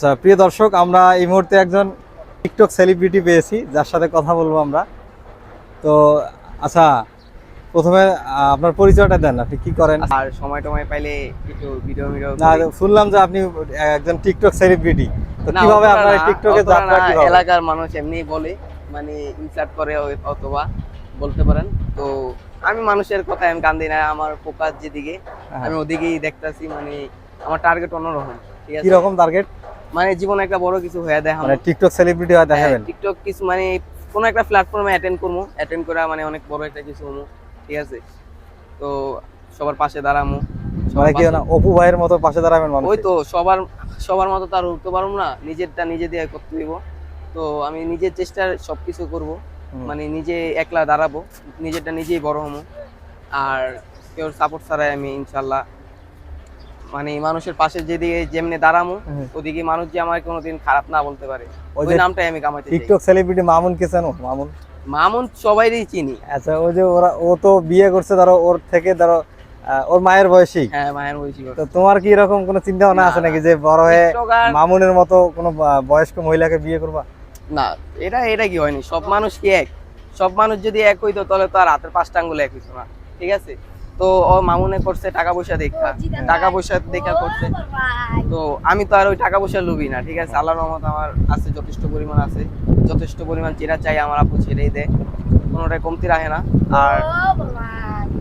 আচ্ছা প্রিয় দর্শক আমরা এই মুহূর্তে একজন টিকটক সেলিব্রিটি পেয়েছি যার সাথে কথা বলব আমরা। তো আচ্ছা প্রথমে আপনার পরিচয়টা দেন আপনি কি করেন? আর সময় টময় পাইলে একটু ভিডিও ভিডিও না শুনলাম যে আপনি একজন টিকটক সেলিব্রিটি তো কীভাবে আপনার টিকটকে না, কীভাবে? এলাকার মানুষ এমনি বলে মানে ইনসার্ট করে অথবা বলতে পারেন। তো আমি মানুষের কথা আমি কান দিই না আমার ফোকাস যেদিকে হ্যাঁ। আমি ওদিকেই দেখতাছি মানে আমার টার্গেট অন্যরকম ঠিক আছে? কি রকম টার্গেট মানে জীবনে একটা বড় কিছু হয়ে দেখাবো। মানে টিকটক সেলিব্রিটি হয় দেখাবেন? টিকটক কিছু মানে কোন একটা প্ল্যাটফর্মে অ্যাটেন্ড করব। অ্যাটেন্ড করা মানে অনেক বড় একটা কিছু হব। ঠিক আছে? তো সবার পাশে দাঁড়ামো মানে কি না অপু ভাইয়ের মতো পাশে দাঁড়াবেন মানুষ? ওই তো সবার সবার মতো তার উঠতে পারব না। নিজেরটা নিজে দিয়ে করতে দিব তো আমি নিজের চেষ্টার সবকিছু করব। মানে নিজে একলা দাঁড়াবো। নিজেরটা নিজেই বড় হব। আর কেউ সাপোর্ট ছাড়াই আমি ইনশাল্লাহ মানে মানুষের পাশে যেদিকে যেমনি দাঁড়ামো ওদিকে মানুষ যে আমার কোনোদিন খারাপ না বলতে পারে। ওই নামটাই আমি কামাইতে টিকটক সেলিব্রিটি মামুন কে চেনো মামুন। মামুন সবাইরই চিনি। আচ্ছা ওই যে ওরা ও তো বিয়ে করছে ধরো ওর থেকে ধরো ওর মায়ের বয়সী। হ্যাঁ মায়ের বয়সী তো তোমার কি এরকম কোনো চিন্তা ভাবনা আছে নাকি যে বড় হয়ে মামুনের মতো কোনো বয়স্ক মহিলাকে বিয়ে করবা? না এটা এটা কি হয়নি? সব মানুষ কি এক? সব মানুষ যদি এক হইতো তাহলে তো আর হাতের পাঁচটা আঙ্গুল এক হইতো না। ঠিক আছে? তো ও মামুনে করছে টাকা পয়সা দেখা। টাকা পয়সা দেখা করছে। তো আমি তো আর ওই টাকা পয়সা লুবি না ঠিক আছে? আল্লাহর রহমত আমার আছে যথেষ্ট পরিমাণ আছে। যথেষ্ট পরিমাণ যেটা চাই আমার আপু ছেড়েই দেয়। কোনোটাই কমতি রাখে না। আর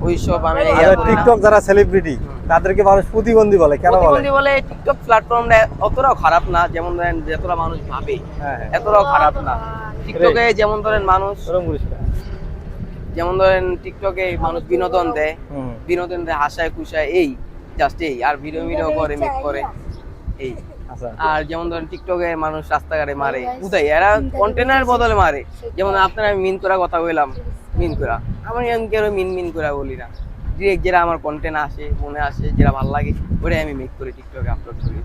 ওই সব আমি। টিকটক যারা সেলিব্রিটি তাদেরকে মানুষ প্রতিবন্ধী বলে কেন বলে? প্রতিবন্ধী বলে টিকটক প্ল্যাটফর্মটা অতটাও খারাপ না যেমন ধরেন যতটা মানুষ ভাবে হ্যাঁ হ্যাঁ। এতটাও খারাপ না। টিকটকে যেমন ধরেন মানুষ। যেমন ধরেন টিকটকে মানুষ বিনোদন দেয় বিনোদন দেয় হাসায় খুশায় এই জাস্ট এই আর ভিডিও ভিডিও করে মেক করে এই। আচ্ছা। আর যেমন ধরেন টিকটকে মানুষ রাস্তাঘাটে মারে বুঝাই এরা কন্টেনার বদলে মারে। যেমন আপনারা মিন করা কথা বললাম মিন করা। আমি আমি কেন মিন মিন করা বলি না। ডিরেক্ট যেটা আমার কন্টেন্ট আসে মনে আসে যেটা ভালো লাগে ওটাই আমি মেক করি টিকটকে আপলোড করি।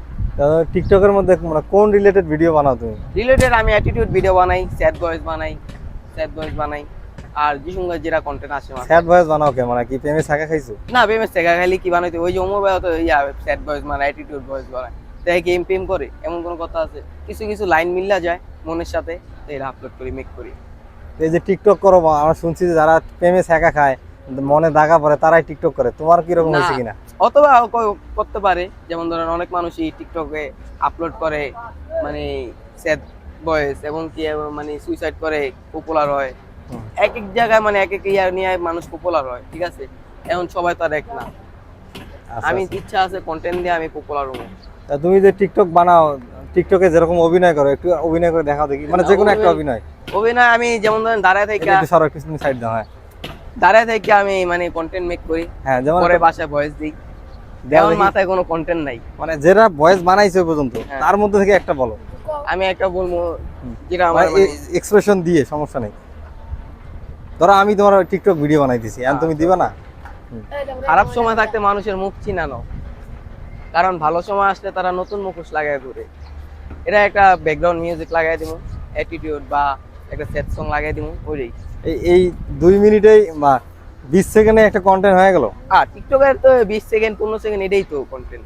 টিকটকের মধ্যে মানে কোন রিলেটেড ভিডিও বানাও তুমি? রিলেটেড আমি অ্যাটিটিউড ভিডিও বানাই স্যাড ভয়েস বানাই স্যাড ভয়েস বানাই। আর যে সঙ্গে যেটা কন্টেন্ট আমার স্যাড ভয়েস বানাও কে? মানে কি প্রেমে ছাকা খাইছো? না সেগা খালি কি বানাইতে? ওই যে ওমর ভাই তো ইয়া স্যাড ভয়েস মানে অ্যাটিটিউড ভয়েস বানায়। তাই গেম পেম করে? এমন কোনো কথা আছে? কিছু কিছু লাইন মিল্লা যায় মনের সাথে। তো এটা আপলোড করি মেক করি। এই যে টিকটক করো আমরা শুনছি যে যারা প্রেমে ছাকা খায় মনে দাগা পড়ে তারাই টিকটক করে। তোমার কি রকম হয়েছে কিনা? অথবা করতে পারে। যেমন ধরেন অনেক মানুষই টিকটকে আপলোড করে মানে স্যাড ভয়েস এবং কি মানে সুইসাইড করে পপুলার হয়। এক এক জায়গায় মানে এক এক ইয়ার নিয়ে মানুষ পপুলার হয় ঠিক আছে? এখন সবাই তো আর এক না। আচ্ছা, আমি আচ্ছা। ইচ্ছা আছে কন্টেন্ট দিয়ে আমি পপুলার হব। তা তুমি যে টিকটক বানাও টিকটকে যেরকম অভিনয় করো একটু অভিনয় করে দেখাও দেখি। মানে যে কোনো একটা অভিনয় অভিনয়। আমি যেমন ধরেন দাঁড়ায় থেকে এটা একটু সরো কিছু সাইড দাও হ্যাঁ। দাঁড়ায় থেকে আমি মানে কন্টেন্ট মেক করি। হ্যাঁ যেমন পরে বাসায় ভয়েস দিই। দেও এখন দেখি। মাথায় কোনো কন্টেন্ট নাই। মানে যেটা ভয়েস বানাইছে ওই পর্যন্ত হ্যাঁ। তার মধ্যে থেকে একটা বলো। আমি একটা বলব যেটা আমার মানে এক্সপ্রেশন দিয়ে সমস্যা নেই। ধরো আমি তোমার টিকটক ভিডিও বানাইতেছি এখন তুমি দিবা না? খারাপ সময় থাকতে মানুষের মুখ চিনানো কারণ ভালো সময় আসলে তারা নতুন মুখোশ লাগায় ঘুরে। এটা একটা ব্যাকগ্রাউন্ড মিউজিক লাগাই দিব অ্যাটিটিউড বা একটা সেট সং লাগাই দিব ওইটাই। এই এই দুই মিনিটেই বা বিশ সেকেন্ডে একটা কন্টেন্ট হয়ে গেল? আর টিকটকের তো বিশ সেকেন্ড পনেরো সেকেন্ড এটাই তো কন্টেন্ট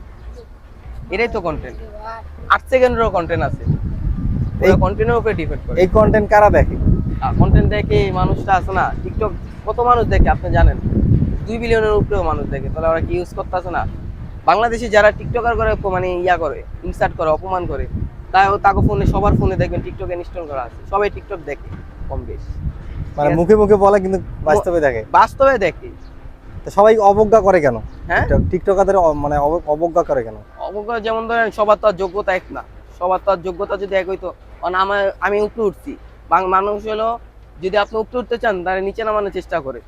এটাই তো কন্টেন্ট আট সেকেন্ডেরও কন্টেন্ট আছে। এই- কন্টেন্টের উপরে ডিপেন্ড করে। এই কন্টেন্ট কারা দেখে? কন্টেন্ট দেখে মানুষটা আছে না টিকটক কত মানুষ দেখে আপনি জানেন? দুই বিলিয়নের উপরেও মানুষ দেখে তাহলে ওরা কি ইউজ করতেছে না? বাংলাদেশে যারা টিকটকার করে মানে ইয়া করে ইনসার্ট করে অপমান করে তাই তাকে ফোনে সবার ফোনে দেখবেন টিকটক ইনস্টল করা আছে সবাই টিকটক দেখে কম বেশি। মানে মুখে মুখে বলে কিন্তু বাস্তবে দেখে। বাস্তবে দেখে। তো সবাই অবজ্ঞা করে কেন? হ্যাঁ? টিকটক- টিকটকারদের মানে অব- অবজ্ঞা করে কেন? অবজ্ঞা যেমন ধরেন সবার তো আর যোগ্যতা এক না। সবার তো আর যোগ্যতা যদি এক হইতো কারণ আমার আমি উপরে উঠছি। মানুষ হলো যদি আপনি উপরে উঠতে চান তাহলে নিচে নামানোর চেষ্টা করে।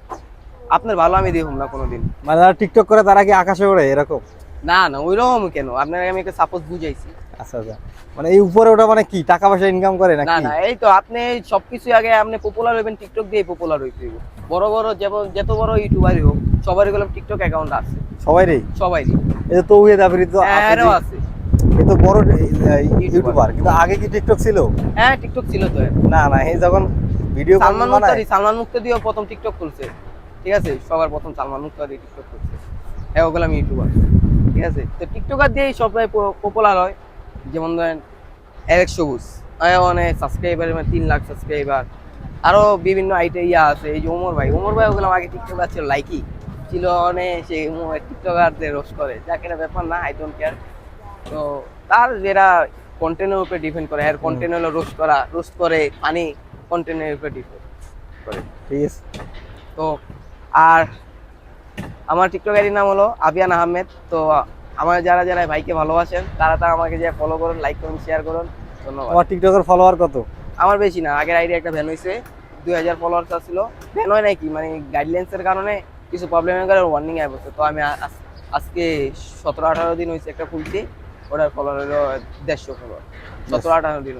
আপনার ভালো আমি দেখুন না কোনোদিন। মানে যারা টিকটক করে তারা কি আকাশে ওড়ে এরকম? না না ওইরকম কেন? আপনাকে আমি একটা সাপোজ বুঝাইছি। আচ্ছা আচ্ছা। মানে এই উপরে ওটা মানে কি? টাকা পয়সা ইনকাম করে না নাকি? না এই তো আপনি সবকিছু আগে আপনি পপুলার হইবেন টিকটক দিয়ে পপুলার হইতে হইব। বড় বড় যেমন যত বড় ইউটিউবারই হোক সবারই গুলো টিকটক অ্যাকাউন্ট আছে। সবাই রে সবাইরই। এই যে তৌহিদ আফ্রিদি তো এরও আছে। এই তো বড় ইউটিউবার কিন্তু আগে কি টিকটক ছিল? হ্যাঁ টিকটক ছিল তো। না না এই যখন ভিডিও সালমান মুক্তারি সালমান মুক্তাদিও প্রথম টিকটক খুলছে। ঠিক আছে? সবার প্রথম সালমান মুক্তাদি টিকটক খুলছে। হ্যাঁ ওগুলো আমি ইউটিউবার ঠিক আছে? তো টিকটকার দিয়েই সবাই পপুলার হয়। যেমন ধরেন সবুজ। অনেক সাবস্ক্রাইবার মানে তিন লাখ সাবস্ক্রাইবার আরও বিভিন্ন আইটে ইয়া আছে। এই যে ওমর ভাই ওমর ভাই ওগুলো আগে টিকটক ছিল লাইকি ছিল অনেক সে টিকটকারদের রোস্ট করে। যাকে ব্যাপার না আই ডোন্ট কেয়ার তো তার যেটা কন্টেন্টের উপরে ডিপেন্ড করে আর কন্টেন্ট হলো রোস্ট করা রোস্ট করে পানি কন্টেন্টের উপরে ডিপেন্ড করে। ঠিক আছে। তো আর আমার টিকটক আইডির নাম হলো আবিয়ান আহমেদ। তো আমার যারা যারা ভাইকে ভালোবাসেন তারা তারা আমাকে যে ফলো করুন লাইক করুন শেয়ার করুন ধন্যবাদ। আমার টিকটকের ফলোয়ার কত? আমার বেশি না আগের আইডি একটা ভ্যান হয়েছে দুই হাজার ফলোয়ার্স ছিল ভ্যান হয় নাকি? মানে গাইডলাইন্সের কারণে কিছু প্রবলেমের কারণে ওয়ার্নিং আয় তো আমি আজ- আজকে সতেরো আঠারো দিন হয়েছে একটা খুলছি ওটার কলার হলো দেড়শো কলার সতেরো আঠারো দিন।